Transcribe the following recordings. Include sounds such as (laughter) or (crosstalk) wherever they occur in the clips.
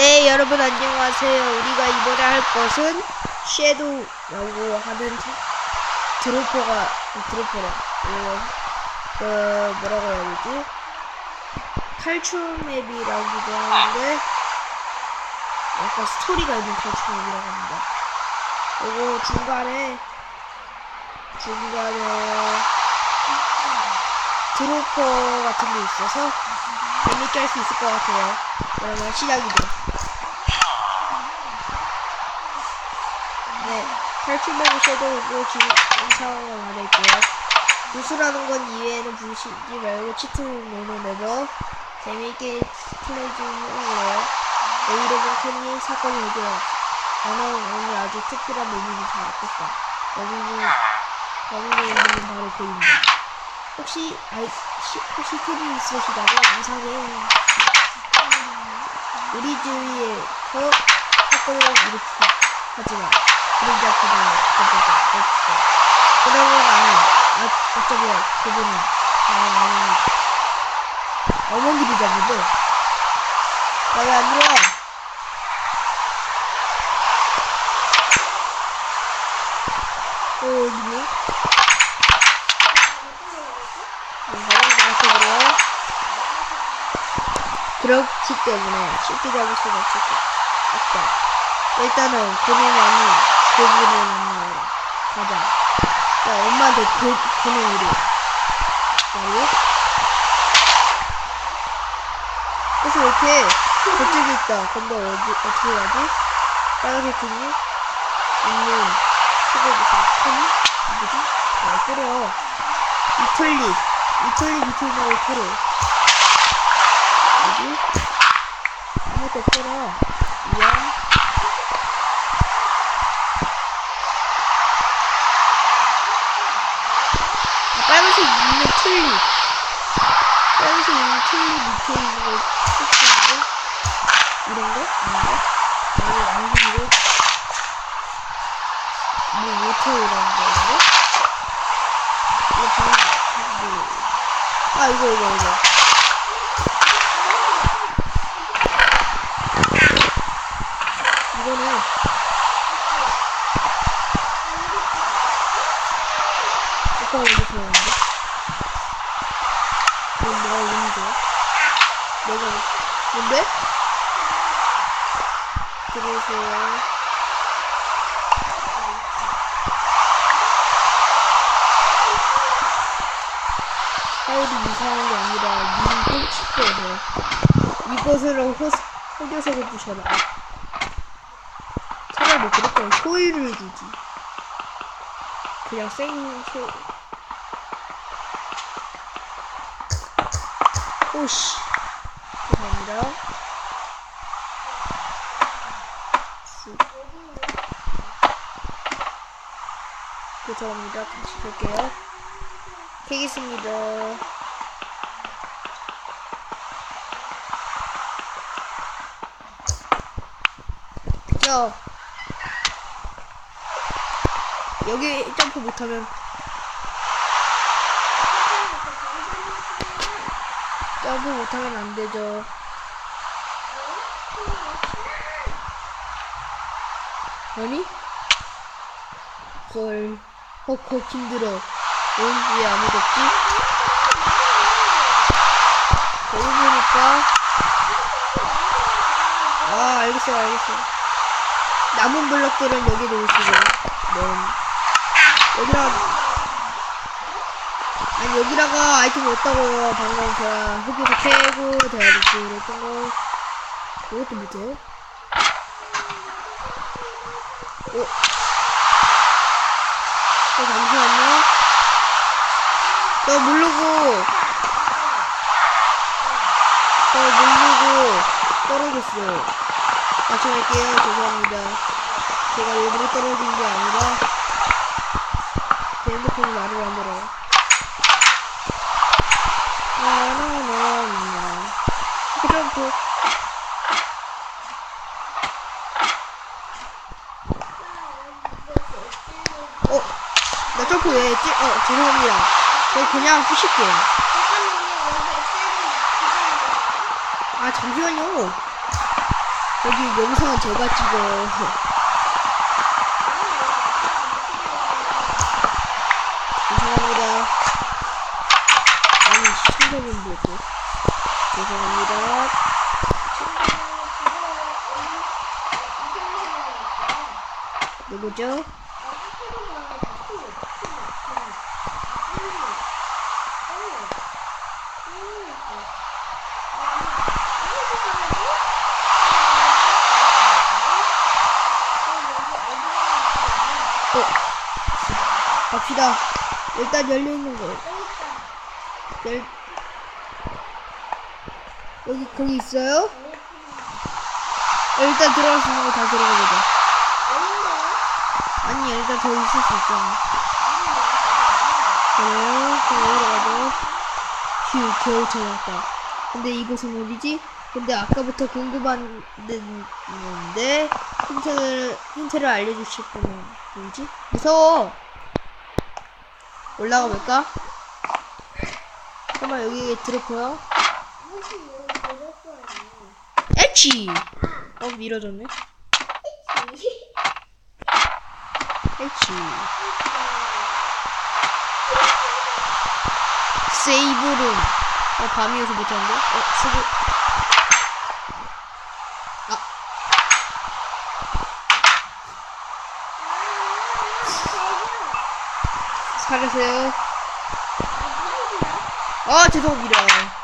네, 여러분 안녕하세요. 우리가 이번에 할 것은 섀도우라고 하는 드- 드로퍼가 드로퍼래. 어, 어, 뭐라고 해야 되지? 탈출 맵이라고도 하는데 약간 스토리가 있는 탈출 맵이라고 합니다. 그리고 중간에 중간에 드로퍼 같은 게 있어서 재밌게 할 수 있을 것 같아요. 그러면 시작이죠. 네, 탈출맵이 섀도우고 지금 이 상황을 말할게요. 누수라는 건 이외에는 부시지 말고 치트는 노는 맵어 재미있게 플레이 중이에요. 내일은 캔이 사건을 해결하고 나는 오늘 아주 특별한 잘 얻겠다. 범인은 범인의 이름은 바로 그입니다. 혹시 아이 시, 혹시 TV 있으시다면 이상해 우리 주위에서 사건을 일으키지 하지만 그러지 않고는 어쩌고. 없어 건 아니 아, 어쩌면 그분은 나의 어머니 어머니를 잡는데 나왜 안 들어와 어 여기네 바로 나서고요 그렇기 때문에 쉽게 잡을 수가 것 없다. 일단은 아니 그분을 만나러 가자. 야, 엄마한테 그, 그는 이래. 말이야? 그래서 이렇게 저쪽에 있다. 근데 어디, 어떻게 가지? 빨간색 등이 있는 수고에서 큰, 누구지? 아, 뿌려. 이틀리. 이틀리 밑에 있는 걸 뿌려. 여기 아무것도 없잖아 미안 아, 빨간색 있는 틀리 빨간색 있는 틀리 밑에 있는 걸 찍히는데 이런 거? 아닌가? 이거 아니고 뭐 못해 이런 거 이런 거? 이거 방금 뭐. 아 이거 이거 이거 이거는 오빠 먼저 들어오는데? 있는 거야? 내가 뭔데? 들어오세요 파일이 이상한 게 아니라 님 훔치거든 이것을 호스, 흑요석을 부셔라 차라리 그럴 거면 소위를 주지. 그냥 생 소. 오씨. 죄송합니다. 수. 죄송합니다. 다시 볼게요. 캐겠습니다. 야. 여기 점프 못하면 점프 못하면 안 되죠. 아니? 헐, 헉헉 힘들어. 응, 왜 아무도 없지? 여기 보니까 아 알겠어 알겠어. 남은 블럭들은 여기 놓으시고 네. 여기다가 아니 여기다가 아이템이 없다고요 방금 제가 흙에서 캐고 대야겠지 그랬던 거 그것도 못해요? 어? 어 잠시만요 저 모르고 저 모르고 떨어졌어요 할게요 죄송합니다 제가 일부러 떨어진 게 아니라 제 핸드폰이 말을 안 들어요. 나나나나 점프 어? 나 점프 왜 했지? 어 죄송합니다. 저 그냥 부실게요. 아 잠시만요. 여기 영상은 제가 찍어요. (laughs) 죄송합니다. 아니, 시청자분들께. 죄송합니다. 누구죠? 어. 갑시다. 일단 열려있는 거. 열, 여기, 거기 있어요? 어, 일단 들어갈 수 있는 거 다 들어가 보자. 아니, 일단 더 있을 수 있잖아. 그래요? 그럼 여기로 가죠. 휴, 겨우 찾았다. 근데 이곳은 어디지? 근데 아까부터 궁금한데 힌트를 힌트를 알려주실 분은 누구지? 무서워. 올라가 볼까? 잠깐만 여기 들어보여? 에치. 어 밀어줬네. 에치. 세이브룸. 어 밤이어서 못하는데? 어 수고. 아. 살으세요. 아 죄송합니다.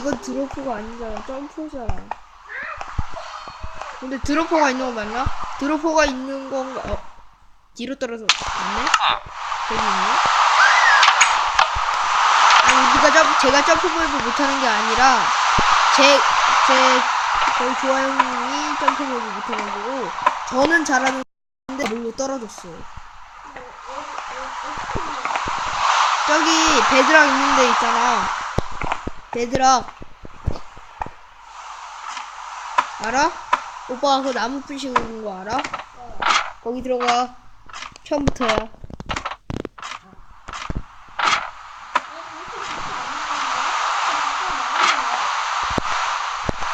이건 드로퍼가 아니잖아. 점프잖아. 근데 드로퍼가 있는 거 맞나? 드로퍼가 있는 건가? 어. 뒤로 떨어져. 맞네? 여기 있네? 아니, 우리가 점, 제가 점프볼을 못하는 게 아니라, 제, 제, 저희 조아영이 점프볼을 못해가지고, 저는 잘하는데, 물로 떨어졌어요. 저기, 베드락 있는 데 있잖아. 베드락. 알아? 오빠가 그 나무 부시고 있는 거 알아? 거기 들어가. 처음부터야.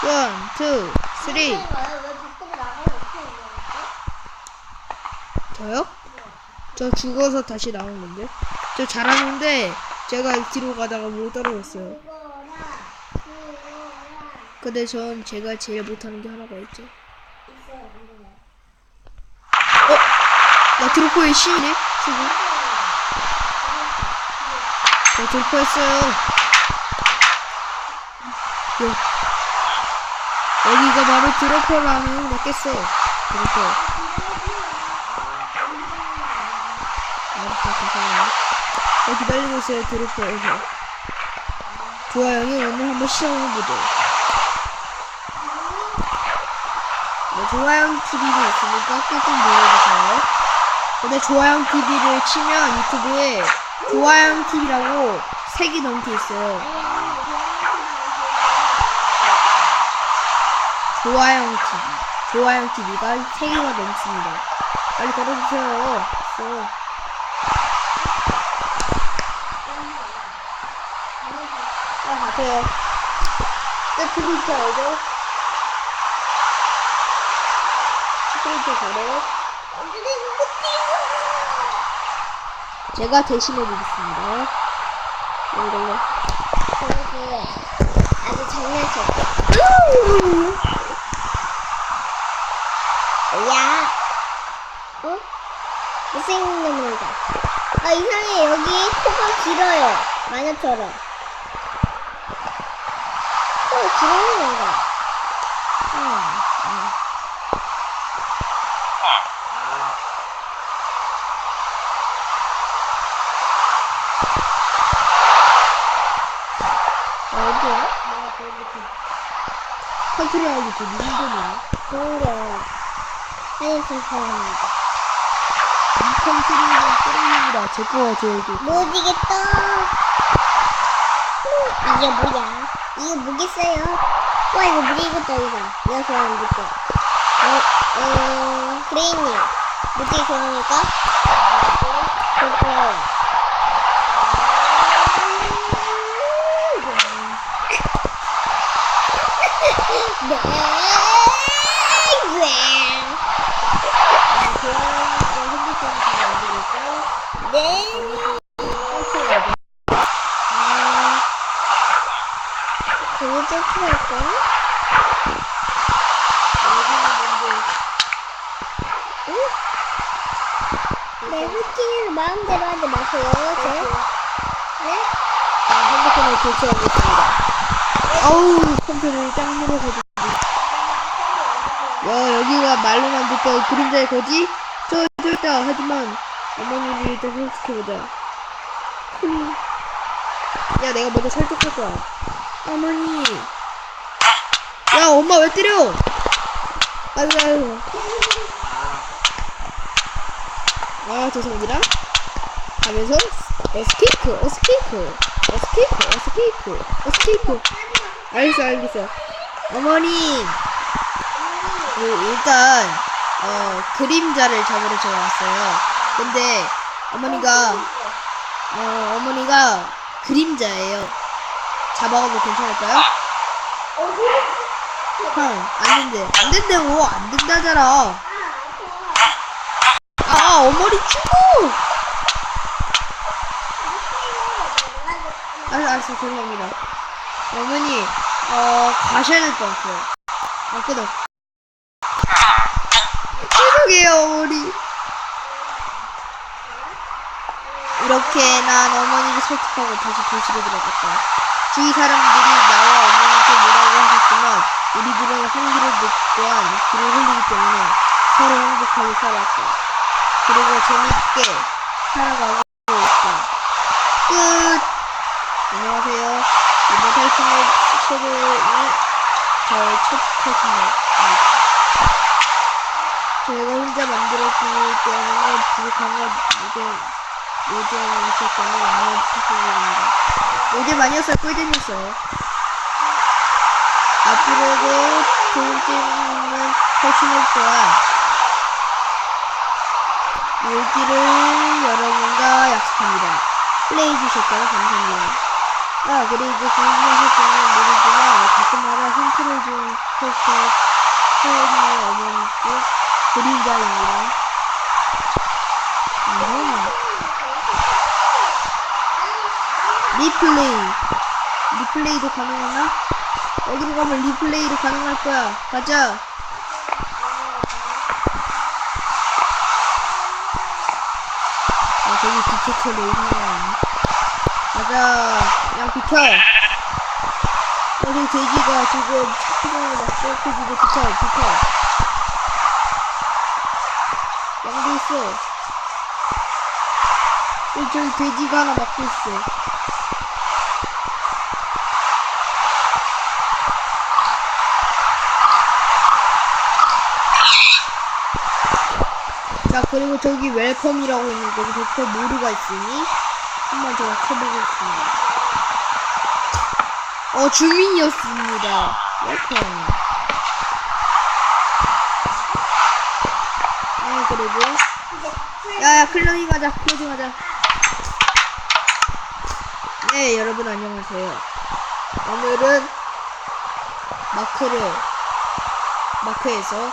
원, 투, 쓰리. 저요? 저 죽어서 다시 나온 건데. 저 잘하는데 제가 뒤로 가다가 못 떨어졌어요. 근데 전 제가 제일 못하는 게 하나가 있죠. 어? 나 드로퍼의 시이네? 수고. 나 드로퍼했어요. 여, 여기가 바로 드로퍼라는 나 깼어. 드로퍼. 알았어, 죄송해요. 나 기다리고 있어요, 드로퍼에서. 좋아요, 오늘 한번 시험해보죠. 네, 좋아요 TV도 있으니까 꾹꾹 눌러주세요. 근데 좋아요 TV를 치면 유튜브에 좋아요 TV라고 색이 넘게 있어요. 좋아요 TV. 좋아요 TV가 세 개가 넘습니다. 빨리 걸어주세요. 어. 빨리 가세요. 세트리트 알죠? 스트레이트 가래요. 제가 대신해 드리겠습니다. 이걸로. 그래서 아주 장난쳐. 야, 어? 못생긴 놈이다. 아 이상해 여기 코가 길어요. 마녀처럼. 코가 길어요 뭔가. 응. 응. 어디야? 컨트롤하기 되게 힘드네. 좋은 게 하얀색 사람입니다. 이 컨트롤은 쓰레기보다 제 거가 제일 좋못 이겠다. 이게 뭐야? 이거 뭐겠어요? 와 이거 못 이겼다 이거. 내가 좋아하는 느낌. 어, 어. 어떻게. 네. 네. 좋아하니까 좀 필요할까? 여기는 먼저 네. 네? 아, 핸드폰을 교체하겠습니다. 아우, 컴퓨터를 짱 늘어가지고. 와, 여기가 말로만 듣던 그림자의 거지? 저, 저 있다. 하지만, 어머니를 일단 설득해보자. 음. 야, 내가 먼저 설득할 거야. 어머니. 야, 엄마 왜 때려? 아이고, 아이고. 아, 죄송합니다. 하면서, 어스케이프, 어스케이프, 어스케이프, 어스케이프, 어스케이프. 알겠어, 알겠어. 어머니, 그, 일단, 어, 그림자를 잡으러 제가 왔어요. 근데, 어머니가, 어, 어머니가 그림자예요. 잡아가도 괜찮을까요? 형, 안 된대. 안 된다고! 안 된다잖아. 아, 어머니 친구! 알았어, 알았어, 죄송합니다. 어머니, 어, 가셔야 될 것 같아요. 아, 끊어. 죄송해요, 어머니. 이렇게 난 어머니를 설득하고 다시 도시로 들어갔다. 주위 사람들이 나와 어머니한테 뭐라고 하셨지만, 우리들은 한 길을 또한 길을 흘리기 때문에 서로 행복하게 살았다. 그리고 재밌게 살아가고 있다. 끝! 안녕하세요. 이번 탈출의 시간이 저의 첫 탈출입니다. 제가 혼자 만들었기 때문에 부족한 건 요즘, 요즘 있었다면 양해 부탁드립니다. 요즘 아니었어요. 꿀잼이었어요. 앞으로도 재밌는 탈출을 또한 일기를 여러분과 약속합니다. 플레이해주셨다고 감사합니다. 아, 그리고 궁금하셨다면 모르지만 가끔마다 힌트를 준 캐릭터 소연이의 어머니께 그림자입니다. 음. 리플레이. 리플레이도 가능하나? 어디로 가면 리플레이도 가능할 거야. 가자. 아, 저기 디지털 레이싱이야. 가자. 야, 비켜. 어, 저기 돼지가 지금 차트장에 막 쏘고 지금 비켜, 비켜. 양도 있어. 여기 저기 돼지가 하나 막고 있어. 자, 그리고 저기 웰컴이라고 있는 거기 벡터 모르가 있으니 한번 제가 쳐보겠습니다. 어, 주민이었습니다. 웰컴. 아, 그리고 야, 야, 클로징 하자, 클로징 하자. 네, 여러분 안녕하세요. 오늘은 마크를, 마크에서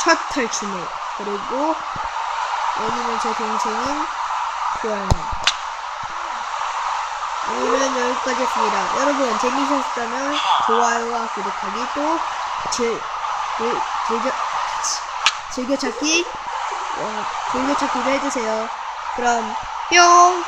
첫 탈출을, 그리고 여기는 제 동생인 조연이. 오늘은 여기까지였습니다. 여러분 재미있었다면 좋아요와 구독하기 또 제, 제, 즐겨, 즐겨찾기 와, 즐겨찾기도 해주세요. 그럼 뿅!